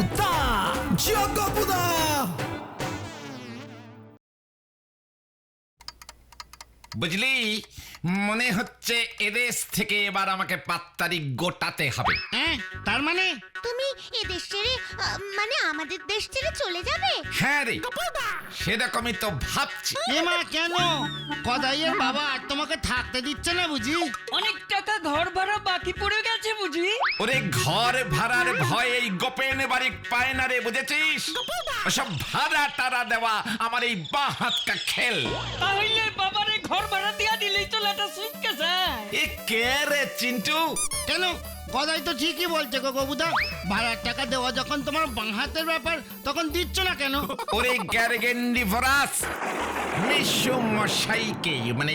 গপুদা জিও গপুদা বুঝলি মনে হচ্ছে এদেশ থেকে এবার আমাকে পাত্তারি গোটাতে হবে। হ্যাঁ তার মানে? তুমি এ দেশ ছেড়ে আহ, মানে আমাদের দেশ ছেড়ে চলে যাবে? হ্যাঁ রে। সেরকমই তো ভাবছি। এমা কেন? কদাইয়ের বাবা আর তোমাকে থাকতে দিচ্ছে না বুঝি? অনেক টাকা ঘর ভাড়া বাকি পড়ে গেছে বুঝি? ওরে ঘর ভাড়ার ভয়ে এই গোপেন বাড়ি পায় না রে বুঝেছিস? ওসব ভাড়া টাড়া দেওয়া আমার এই বা হাতকা খেল। তাহলে বাবারে ঘর ভাড়া দিয়া দিলেই তো লেটা সুইটকে যায় এ কে রে চিন্টু? কেন? কদাই তো ঠিকই বলছে গো গবুদা। ভাড়ার টাকা দেওয়া যখন তোমার বাঁ হাতের ব্যাপার তখন দিচ্ছ না কেন? ওরে গ্যারগেন্ডি ফরাস মিশু মশাইকে মানে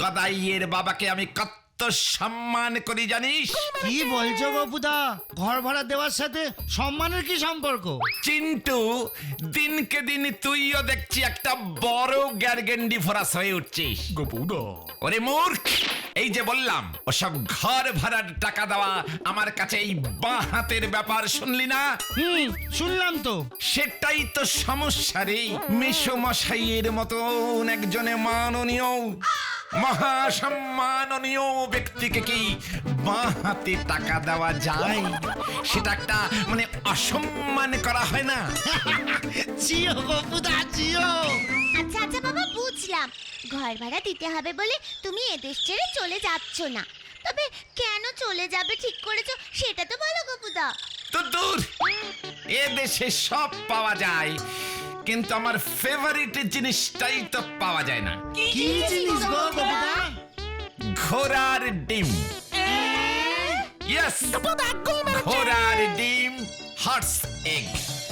গদাইয়ের বাবাকে আমি কত সম্মান করি জানিস? কি বলছো ঘর ভাড়া দেওয়ার সাথে সম্মানের কি সম্পর্ক? চিন্টু দিনকে দিন তুইও দেখছি একটা বড় গ্যারগেন্ডি ফরাস হয়ে উঠছিস। গপুদা। ওরে মূর্খ! এই যে বললাম ওসব ঘর ভাড়ার টাকা দেওয়া আমার কাছে এই বাঁ হাতের ব্যাপার শুনলি না? হুম শুনলাম তো। সেটাই তো সমস্যা রে মিশো মশাইয়ের মতন একজনে মাননীয়। মহাসম্মাননীয় ব্যক্তিকে কি বাঁ হাতে টাকা দেওয়া যায়? সেটা একটা মানে অসম্মান করা হয় না? জিও জিও। আচ্ছা আচ্ছা বাবা বুঝলাম। ঘর ভাড়া দিতে হবে বলে তুমি এ দেশ ছেড়ে চলে যাচ্ছ না। তবে কেন চলে যাবে ঠিক করেছ সেটা তো বলো গপুদা তো দূর এ দেশে সব পাওয়া যায়। কিন্তু আমার ফেভারিট জিনিসটাই তো পাওয়া যায় না। কি জিনিস গো গবুদা ঘোড়ার ডিম। ইয়েস ঘোড়ার ডিম হর্স এগ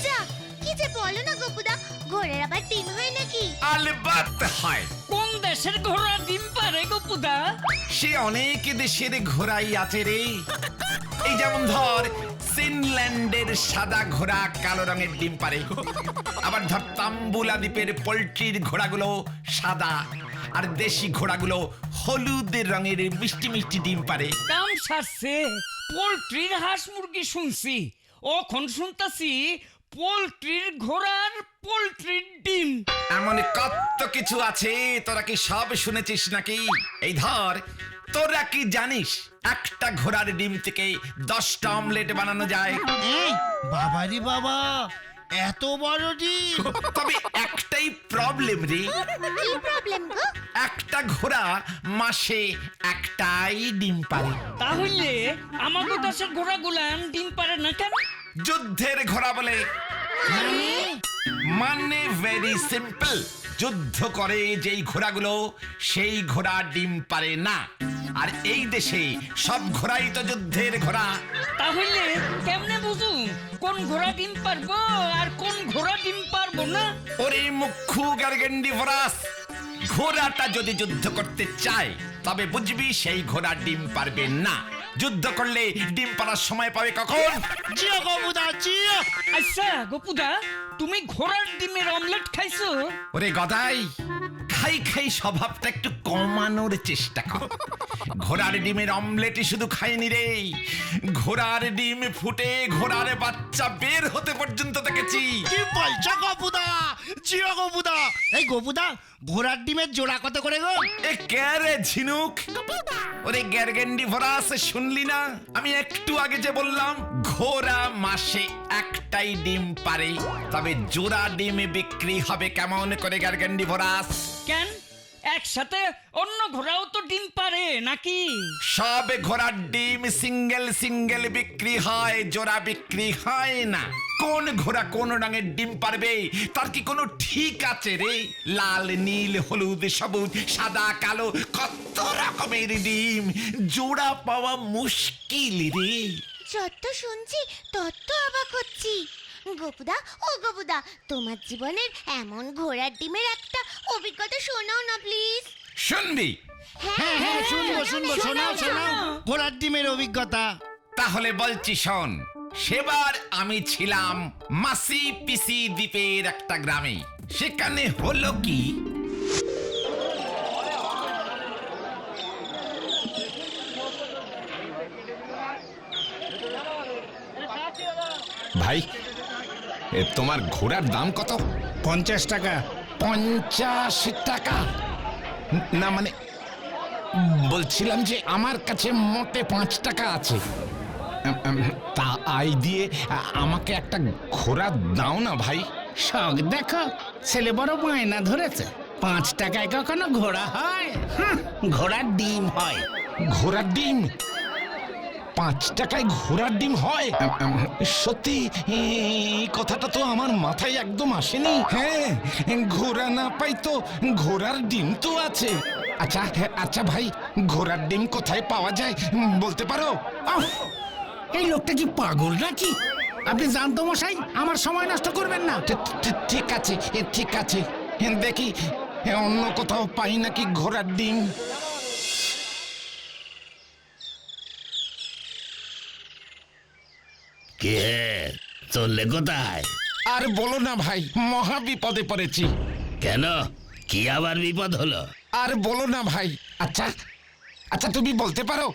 যা কি যে বলো না গপুদা ঘোড়ার আবার ডিম হয় নাকি? আলবাত হয়। কোন দেশের ঘোড়া ডিম পারে গোপুদা? সে অনেক দেশের ঘোড়াই আছে রে। এই যেমন ধর ফিনল্যান্ডের সাদা ঘোড়া কালো রঙের ডিম পারে আবার ধর তাম্বুলা দ্বীপের পোল্ট্রির ঘোড়াগুলো সাদা, আর দেশি ঘোড়াগুলো হলুদ রঙের মিষ্টি মিষ্টি ডিম পারে কাম সারছে, পোলট্রির হাঁস মুরগি শুনছি। ওখন শুনতাছি পোলট্রির ঘোড়ার পোলট্রির ডিম। এমন কত কিছু আছে তোরা কি সব শুনেছিস নাকি? এই ধর তোরা কি জানিস একটা ঘোড়ার ডিম থেকে দশটা অমলেট বানানো যায়? এই, বাবারি বাবা এত বড় ডিম। তবে একটাই প্রবলেম রে। কি প্রবলেম গো? একটা ঘোড়া মাসে একটাই ডিম পারে। তাহলে আমাদের দেশের ঘোড়া গুলান ডিম পারে না কেন? যুদ্ধের ঘোড়া বলে মানে? ভেরি সিম্পল যুদ্ধ করে যেই ঘোড়াগুলো সেই ঘোড়া ডিম পারে না। আর এই দেশে সব ঘোড়াই তো যুদ্ধের ঘোড়া। তাহলে কেমনে বুঝুম কোন ঘোড়া ডিম পারব আর কোন ঘোড়া ডিম পারব না? ওরে মুখু গার্গেন্ডি ফরাস ঘোড়াটা যদি যুদ্ধ করতে চায় তবে বুঝবি সেই ঘোড়া ডিম পারবে না। যুদ্ধ করলে ডিম পাড়ার সময় পাবে কখন? জিও গবুদা জিও! আচ্ছা গোপুদা তুমি ঘোড়ার ডিমের অমলেট খাইছো? ওরে গদাই খাই খাই স্বভাবটা একটু কমানোর চেষ্টা কর। ঘোড়ার ডিমের অমলেটই শুধু খাইনি রে। ঘোড়ার ডিম ফুটে ঘোড়ার বাচ্চা বের হতে পর্যন্ত দেখেছি। কি বলছো গবুদা জিও গবুদা এই গবুদা ঘোড়ার ডিমের জোড়া কত করে গো? এ কে রে ঝিনুক? ওরে গ্যারগেন্ডি ভরাস শুনলি না? আমি একটু আগে যে বললাম ঘোড়া মাসে একটাই ডিম পারে তবে জোড়া ডিম বিক্রি হবে কেমন করে গ্যারগেন্ডি ভরাস কেন? একসাথে অন্য ঘোড়াও তো ডিম পারে নাকি? সব ঘোড়ার ডিম সিঙ্গেল সিঙ্গেল বিক্রি হয় জোড়া বিক্রি হয় না। কোন ঘোড়া কোন রঙের ডিম পারবে তার কি কোনো ঠিক আছে রে? লাল নীল হলুদ সবুজ সাদা কালো কত রকমের ডিম জোড়া পাওয়া মুশকিল রে। যত শুনছি তত অবাক হচ্ছি। গপুদা ও গোপুদা তোমার জীবনের এমন ঘোড়ার ডিমের একটা অভিজ্ঞতা শোনাও না প্লিজ শুনবি? হ্যাঁ হ্যাঁ শুনব শুনব শোনাও। শোনাও। ঘোড়ার ডিমের অভিজ্ঞতা। তাহলে বলছি শোন সেবার আমি ছিলাম মাসি পিসি দ্বীপের একটা গ্রামে। সেখানে হলো কি? ভাই এ, তোমার ঘোড়ার দাম কত? পঞ্চাশ টাকা। পঞ্চাশ টাকা? না মানে বলছিলাম যে আমার কাছে মোটে পাঁচ টাকা আছে। উম, উম, তা আই দিয়ে আ- আমাকে একটা ঘোড়া দাও না ভাই। শখ দেখো ছেলে বড় বায়না ধরেছে। পাঁচ টাকায় কখনো ঘোড়া হয়? ঘোড়ার ডিম হয়। ঘোড়ার ডিম? পাঁচ টাকায় ঘোড়ার ডিম হয়। সত্যি এই কথাটা তো আমার মাথায় একদম আসেনি। হ্যাঁ ঘোড়া না পাই তো ঘোড়ার ডিম তো আছে। আচ্ছা হ্যাঁ, আচ্ছা ভাই ঘোড়ার ডিম কোথায় পাওয়া যায় বলতে পারো? এই লোকটা কি পাগল নাকি? আপনি জানতো মশাই আমার সময় নষ্ট করবেন না। ঠিক আছে ঠিক আছে। দেখি অন্য কোথাও পাই নাকি ঘোড়ার ডিম? কে? চললে কোথায়? আর বলো না ভাই মহা বিপদে পড়েছি। কেন? কি আবার বিপদ হলো? আর বলো না ভাই আচ্ছা আচ্ছা তুমি বলতে পারো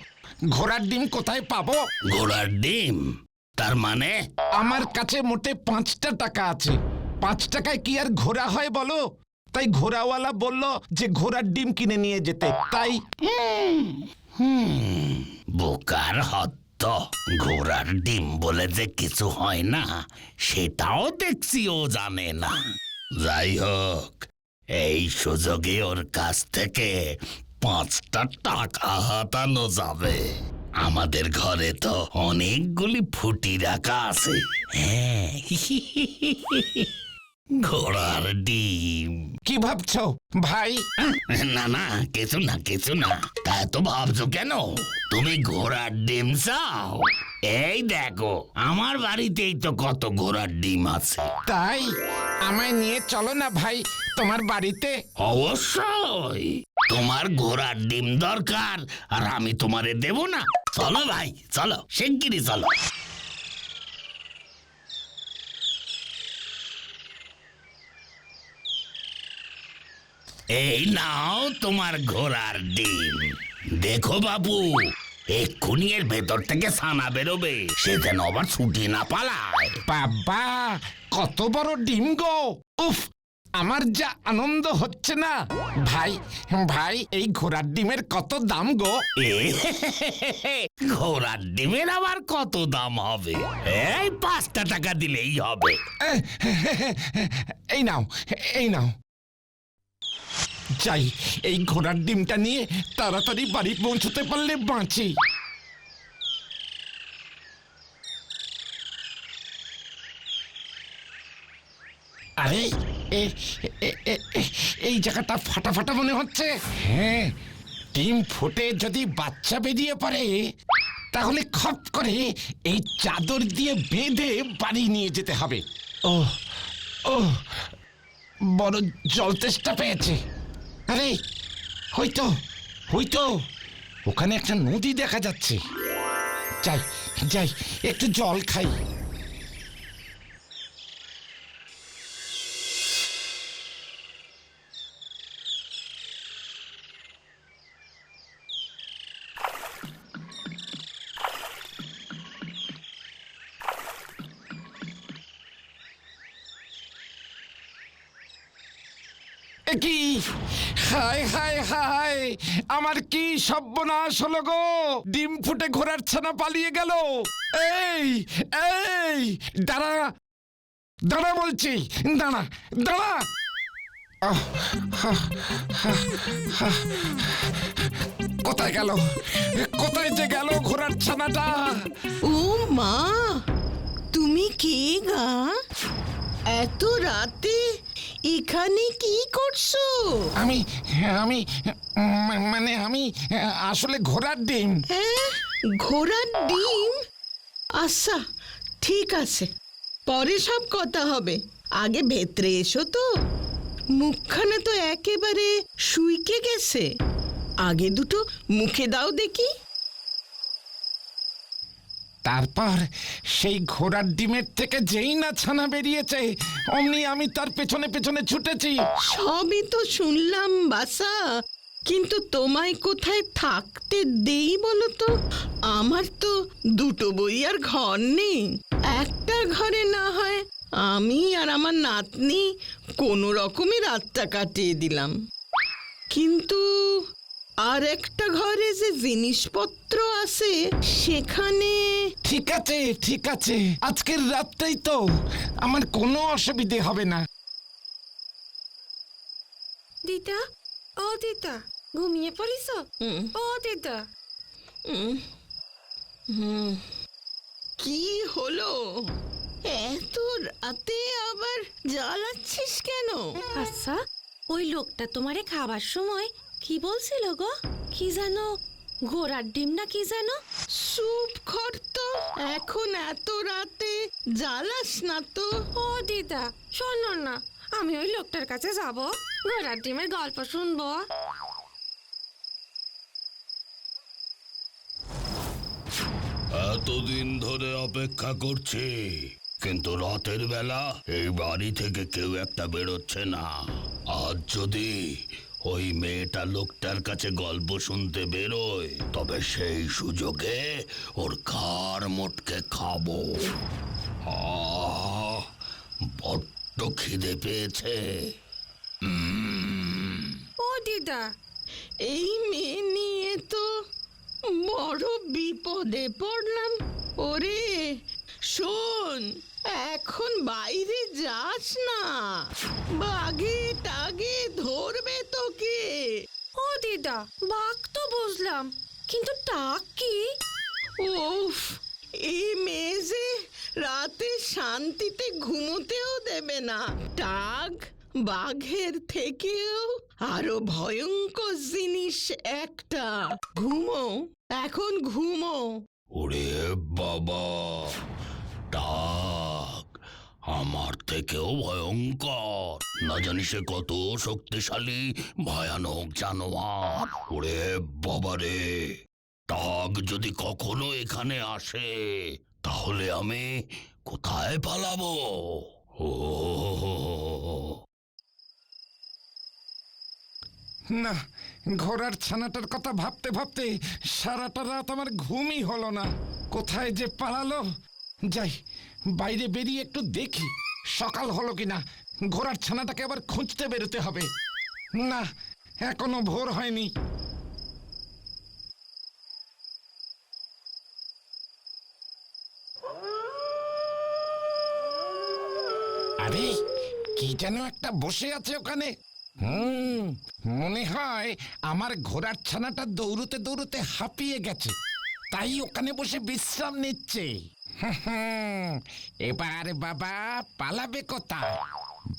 ঘোড়ার ডিম কোথায় পাবো? ঘোড়ার ডিম? তার মানে? আমার কাছে মোটে পাঁচটা টাকা আছে। পাঁচ টাকায় কি আর ঘোড়া হয় বলো? তাই ঘোড়াওয়ালা বলল যে ঘোড়ার ডিম কিনে নিয়ে যেতে। তাই বোকার হত্ত ঘোড়ার ডিম বলে যে কিছু হয় না, সেটাও দেখছি ও জানে না। যাই হোক, এই সুযোগে ওর কাছ থেকে পাঁচটা টাকা হাতানো যাবে। আমাদের ঘরে তো অনেকগুলি ফুটি রাখা আছে। হ্যাঁ ঘোড়ার ডিম। কি ভাবছ ভাই? না না কিছু না কিছু না। তা তো ভাবছ কেন? তুমি ঘোড়ার ডিম চাও? এই দেখো আমার বাড়িতেই তো কত ঘোড়ার ডিম আছে। তাই? আমায় নিয়ে চলো না ভাই তোমার বাড়িতে। অবশ্যই। তোমার ঘোড়ার ডিম দরকার আর আমি তোমারে দেব না। চলো ভাই চলো শিগগিরই চলো। এই নাও তোমার ঘোড়ার ডিম। দেখো বাবু এক্ষুনি এর ভেতর থেকে ছানা বেরোবে। সে যেন আবার ছুটি না পালায়। বাবা কত বড় ডিম গো। উফ আমার যা আনন্দ হচ্ছে না। ভাই ভাই এই ঘোড়ার ডিমের কত দাম গো? ঘোড়ার ডিমের আবার কত দাম হবে? এই পাঁচটা টাকা দিলেই হবে। এই নাও এই নাও। যাই এই ঘোড়ার ডিমটা নিয়ে তাড়াতাড়ি বাড়ি পৌঁছতে পারলে বাঁচি। আরে এই জায়গাটা ফাটা ফাটা মনে হচ্ছে। হ্যাঁ ডিম ফুটে যদি বাচ্চা বেরিয়ে পড়ে, তাহলে খপ করে এই চাদর দিয়ে বেঁধে বাড়ি নিয়ে যেতে হবে। ও ও বড় জল তেষ্টা পেয়েছে। আরে হয়তো হয়তো। ওখানে একটা নদী দেখা যাচ্ছে। যাই যাই একটু জল খাই। আমার কি সর্বনাশ হলো গো? ডিম ফুটে ঘোড়ার ছানা পালিয়ে গেল। এই এই দাঁড়া দাঁড়া বলছি দাঁড়া দাঁড়া। কোথায় গেল? কোথায় যে গেল ঘোড়ার ছানাটা? ও মা তুমি কে গা? এত রাতে এখানে কি করছ? আমি আমি মানে আমি আসলে ঘোড়ার ডিম। হ্যাঁ ঘোড়ার ডিম? আচ্ছা ঠিক আছে। পরে সব কথা হবে। আগে ভেতরে এসো তো। মুখখানে তো একেবারে শুইকে গেছে। আগে দুটো মুখে দাও দেখি। তারপর সেই ঘোড়ার ডিমের থেকে যেই না ছানা বেরিয়েছে অমনি আমি তার পেছনে পেছনে ছুটেছি। সবই তো শুনলাম বাসা কিন্তু তোমায় কোথায় থাকতে দেই বলো তো? আমার তো দুটো বই আর ঘর নেই। একটা ঘরে না হয় আমি আর আমার নাতনি কোনো রকমে রাতটা কাটিয়ে দিলাম। কিন্তু আর একটা ঘরে যে জিনিসপত্র আছে সেখানে ঠিক আছে ঠিক আছে। আজকের রাতটাই তো। আমার কোনো অসুবিধে হবে না। দিদা ও দিদা ঘুমিয়ে পড়িস? ও দিদা হুম, হুম। কি হলো? এত রাতে আবার জ্বালাচ্ছিস কেন? আচ্ছা ওই লোকটা তোমারে খাবার সময় কি বলছিল গো? কি জানো? ঘোড়ার ডিম না কি জানো? সুপ খর তো এখন এত রাতে জ্বালাস না তো। ও দিদা শোনো না। আমি ওই লোকটার কাছে যাব। ঘোড়ার ডিমের গল্প শুনব। এতদিন ধরে অপেক্ষা করছি, কিন্তু রাতের বেলা এই বাড়ি থেকে কেউ একটা বেরোচ্ছে না। আজ যদি ওই মেয়েটা লোকটার কাছে গল্প শুনতে বেরোয়, তবে সেই সুযোগে ওর কার মোটকে খাব। বড্ড খিদে পেয়েছে। ও দিদা এই মেয়ে নিয়ে তো বড় বিপদে পড়লাম। ওরে শোন এখন বাইরে যাস না। বাগে টাগে ধরবে তোকে। ও দিদা বাঘ তো বুঝলাম কিন্তু টাক কি? উফ এই মেয়ে যে রাতে শান্তিতে ঘুমোতেও দেবে না, টাগ, বাঘের থেকেও আরও ভয়ঙ্কর জিনিস একটা। ঘুমো, এখন ঘুমো। ওরে বাবা ডাক আমার থেকেও ভয়ঙ্কর। না জানি সে কত শক্তিশালী, ভয়ানক জানোয়ার। ওরে বাবা রে টাক যদি কখনো এখানে আসে, তাহলে আমি কোথায় পালাবো? না, ঘোড়ার ছানাটার কথা ভাবতে ভাবতে সারাটা রাত আমার ঘুমই হলো না। কোথায় যে পালালো? যাই, বাইরে বেরিয়ে একটু দেখি, সকাল হলো কিনা। ঘোড়ার ছানাটাকে আবার খুঁজতে বেরোতে হবে। না, এখনও ভোর হয়নি। যেন একটা বসে আছে ওখানে। হুম, মনে হয় আমার ঘোড়ার ছানাটা দৌড়তে দৌড়তে হাঁপিয়ে গেছে। তাই ওখানে বসে বিশ্রাম নিচ্ছে। এবার বাবা পালাবে কোথায়?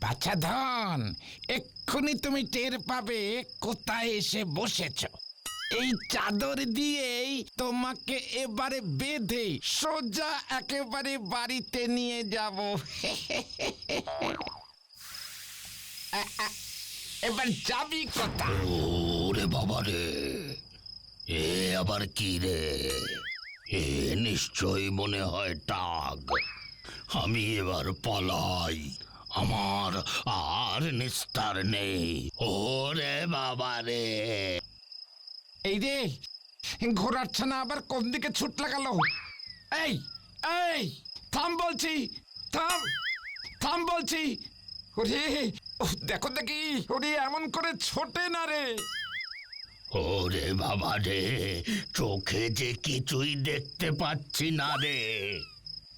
বাছা ধন, এক্ষুনি তুমি টের পাবে কোথায় এসে বসেছ। এই চাদর দিয়েই তোমাকে এবারে বেঁধে সোজা একেবারে বাড়িতে নিয়ে যাব। এবার যাবি কোথায় ওরে বাবা রে এ আবার কি রে? এ নিশ্চয়ই মনে হয় টাগ আমি এবার পালাই আমার আর নিস্তার নেই। ওরে বাবা রে। এই রে ঘোড়ার ছানা আবার কোন দিকে ছুট লাগালো? এই এই থাম বলছি থাম থাম বলছি। ওরে দেখো দেখি, ওরে এমন করে ছোটে না রে। ওরে বাবা রে, চোখে যে কিছুই দেখতে পাচ্ছি না রে।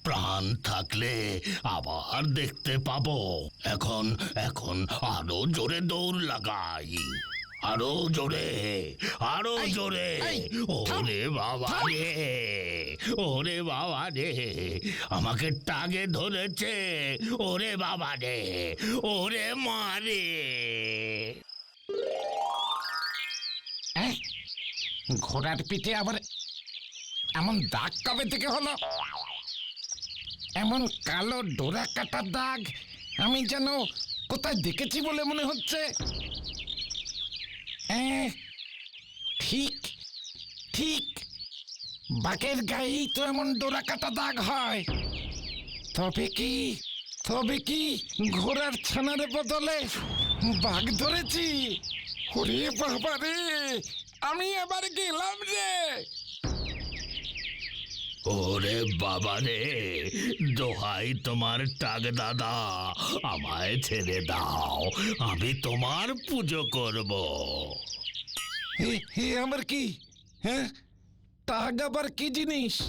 প্রাণ থাকলে আবার দেখতে পাবো। এখন এখন আরও জোরে দৌড় লাগাই। আরও জোরে আরও জোরে। ওরে বাবা রে ওরে বাবা রে আমাকে টাগে ধরেছে। ওরে বাবা রে ওরে মারে? ঘোড়ার পিঠে আবার এমন দাগ কবে থেকে হলো? এমন কালো ডোরা কাটা দাগ আমি যেন কোথায় দেখেছি বলে মনে হচ্ছে? এহ, ঠিক ঠিক। বাকের গায়েই তো এমন ডোরা কাটা দাগ হয়। তবে কি তবে কি ঘোড়ার ছানার বদলে বাঘ ধরেছি? ওরে বাবা রে আমি এবার গেলাম রে। ওরে বাবা রে দোহাই তোমার টাক দাদা আমায় ছেড়ে দাও আমি তোমার পুজো করব। হে হে আমার কি? হ্যাঁ টাগ আবার কি জিনিস?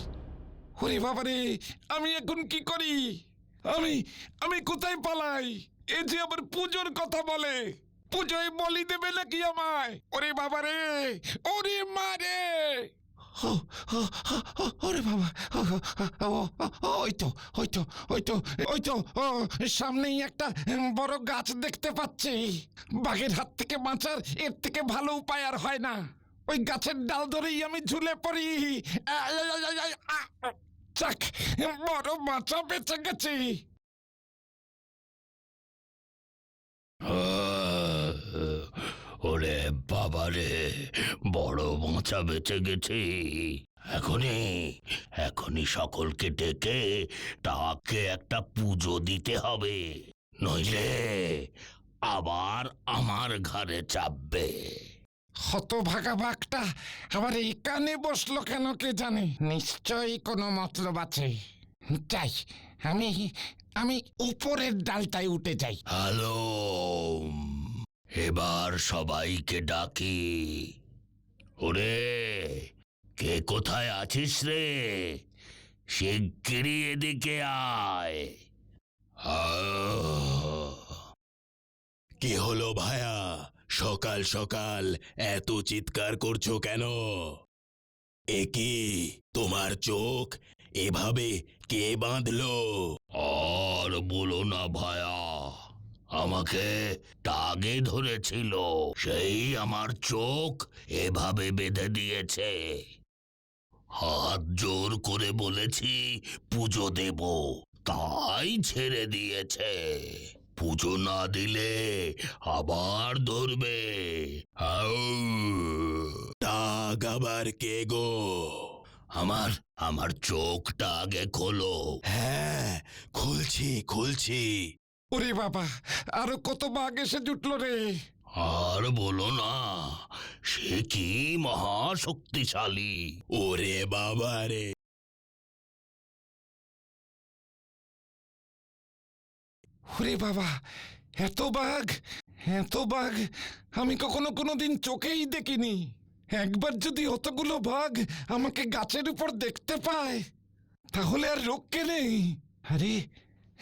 ওরে বাবারে আমি এখন কি করি? আমি আমি কোথায় পালাই? এ যে আবার পুজোর কথা বলে। পুজোয় বলি দেবে নাকি আমায়? ওরে বাবারে ওরে মারে! ও, ও, ও, ও, ওরে বাবা ওই তো ওই তো ওই তো ওই তো সামনেই একটা বড় গাছ দেখতে পাচ্ছি। বাঘের হাত থেকে বাঁচার এর থেকে ভালো উপায় আর হয় না। ওই গাছের ডাল ধরেই আমি ঝুলে পড়ি। যাক বড় বাঁচা বেঁচে গেছি। ওরে বাবা রে বড় বাঁচা বেঁচে গেছি। এখনই এখনই সকলকে ডেকে তাকে একটা পুজো দিতে হবে। নইলে আবার আমার ঘরে চাপবে। হতভাগা বাঘটা আবার এই কানে বসল কেন কে জানে? নিশ্চয়ই কোনো মতলব আছে। যাই আমি আমি উপরের ডালটায় উঠে যাই। হ্যালো এবার সবাইকে ডাকি। ওরে কে কোথায় আছিস রে? শিগগিরই এদিকে আয়। কি হলো ভায়া? সকাল সকাল এত চিৎকার করছ কেন? এ কি তোমার চোখ? এভাবে কে বাঁধলো? আর বলো না ভায়া আমাকে টাগে ধরেছিল। সেই আমার চোখ এভাবে বেঁধে দিয়েছে। হাত জোর করে বলেছি, পুজো দেব। তাই ছেড়ে দিয়েছে। পুজো না দিলে আবার ধরবে। টাগ আবার কে গো? আমার আমার চোখটা আগে খোলো। হ্যাঁ খুলছি খুলছি। ওরে বাবা আরও কত বাঘ এসে জুটলো রে। আর বলো না সে কি মহা শক্তিশালী ওরে বাবা রে। ওরে বাবা এত বাঘ এত বাঘ আমি কখনো কোনো দিন চোখেই দেখিনি। একবার যদি অতগুলো বাঘ আমাকে গাছের উপর দেখতে পায় তাহলে আর রক্ষে নেই? আরে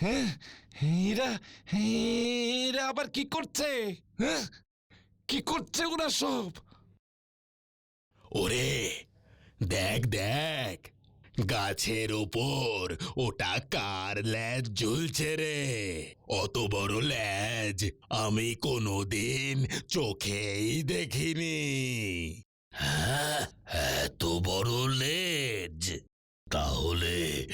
হ্যাঁ এরা এরা আবার কি করছে? হ্যাঁ? কি করছে ওরা সব? ওরে, দেখ দেখ, গাছের ওপর ওটা কার ল্যাজ ঝুলছে রে? অত বড় ল্যাজ আমি কোনোদিন চোখেই দেখিনি। হ্যাঁ এত বড় লেজ তাহলে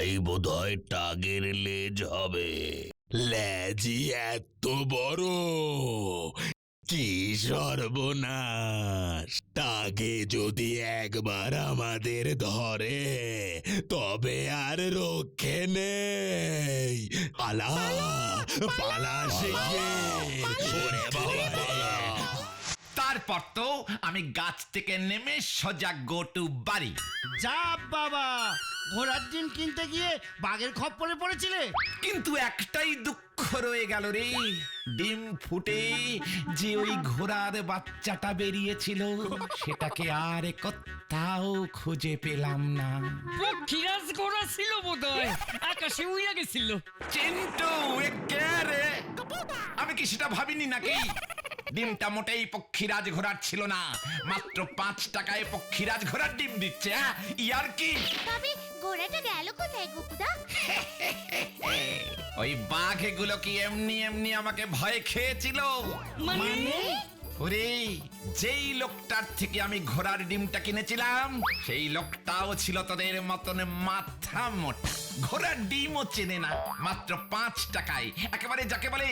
ওটাই বোধহয় টাগের লেজ হবে। ল্যাজই এত বড়। কি সর্বনাশ। তাকে যদি একবার আমাদের ধরে তবে আর রক্ষে নেই। পালা পালা শিখে। তারপর তো আমি গাছ থেকে নেমে সোজা গোটু বাড়ি। যা বাবা ঘোড়ার ডিম কিনতে গিয়ে বাঘের খপ্পরে পড়েছিলে। কিন্তু একটাই দুঃখ রয়ে গেল রে। ডিম ফুটে যে ওই ঘোড়ার বাচ্চাটা বেরিয়েছিল সেটাকে আর কোথাও খুঁজে পেলাম না। পক্ষীরাজ ঘোড়া ছিল বোধ হয় আকাশে উইয়া গেছিল। চিন্টু এ কে রে? আমি কি সেটা ভাবিনি নাকি? ডিমটা মোটেই পক্ষীরাজ ঘোরার ছিল না। মাত্র পাঁচ টাকায় পক্ষীরাজ ঘোড়ার ডিম দিচ্ছে হ্যাঁ? ইয়ার কি? তবে ঘোড়াটা গেল কোথায় গুপুদা? ওই বাঘগুলো কি এমনি এমনি আমাকে ভয় খেয়েছিল? মানে? ওরে, যেই লোকটার থেকে আমি ঘোড়ার ডিমটা কিনেছিলাম, সেই লোকটাও ছিল তোদের মতন মাথা মোটা। ঘোড়ার ডিমও চেনে না, মাত্র পাঁচ টাকায়। একেবারে যাকে বলে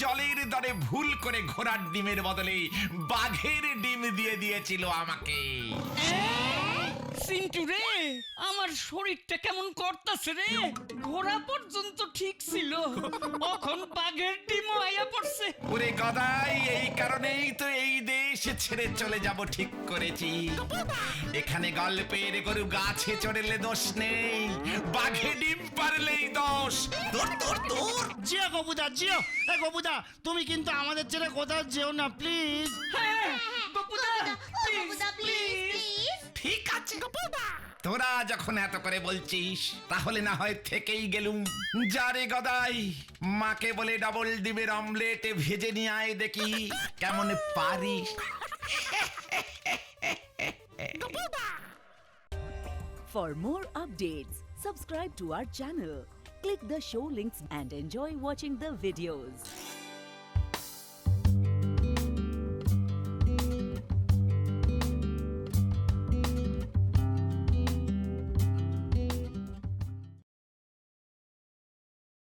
জলের দরে ভুল করে ঘোড়ার ডিমের বদলে বাঘের ডিম দিয়ে দিয়েছিল আমাকে। সিন্টু রে আমার শরীরটা কেমন করতাছে রে? ঘোড়া পর্যন্ত ঠিক ছিল। এখন বাঘের ডিমও আইয়া পড়ছে। ওরে গদাই এই কারণেই তো এই দেশ ছেড়ে চলে যাব ঠিক করেছি। এখানে গল্পের গরু গাছে চড়েলে দোষ নেই বাঘে ডিম পারলেই দোষ। দূর দূর দূর। জিও গবুদা জিও। এ গবুদা তুমি কিন্তু আমাদের ছেড়ে কোথাও যেও না প্লিজ। হ্যাঁ তোরা যখন এত করে বলছিস তাহলে না হয় থেকেই গেলুম যারে গদাই মাকে বলে ডাবল ডিমের অমলেট ভেজে নিয়ে আয় দেখি কেমন পারিস For more updates, subscribe to our channel, click the show links and enjoy watching the videos.